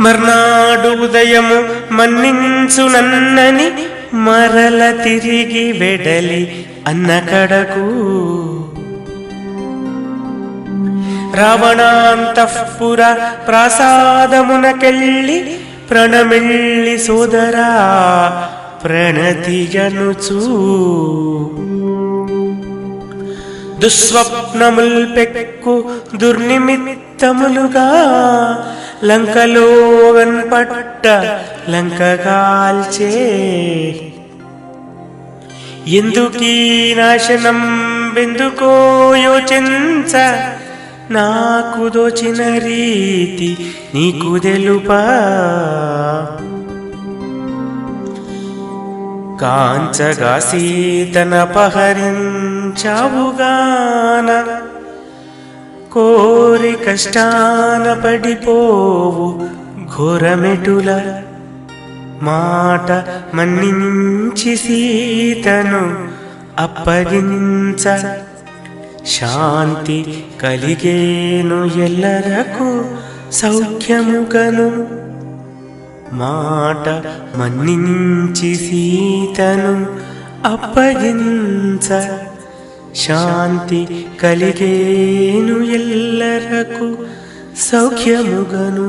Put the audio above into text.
మర్నాడు ఉదయము మన్నించు నన్నని మరల తిరిగి వెడలి అన్న కడకు రావణాంతఃపుర ప్రాసాదమునకెళ్ళి ప్రణమిళ్ళి సోదరా ప్రణతిజనుచూ దుస్వప్నముల్ పెక్కు దుర్నిమిత్తములుగా లంకలో పట్ట లంక కాల్చే. ఎందుకీ నాశనం ఎందుకో యోచించ? నాకు దోచిన రీతి నీకు తెలుపా? కాంచగా సీతన పహరించావుగాన. కో కష్టాన పడిపోవు ఘోరమెటుల మాట మన్నించి సీతను అప్పగించ. శాంతి కలిగేను ఎల్లరకు సౌఖ్యముగను మాట మన్నించి సీతను అప్పగించ. శాంతి కలిగేను ఎల్లరకు సౌఖ్యముగను.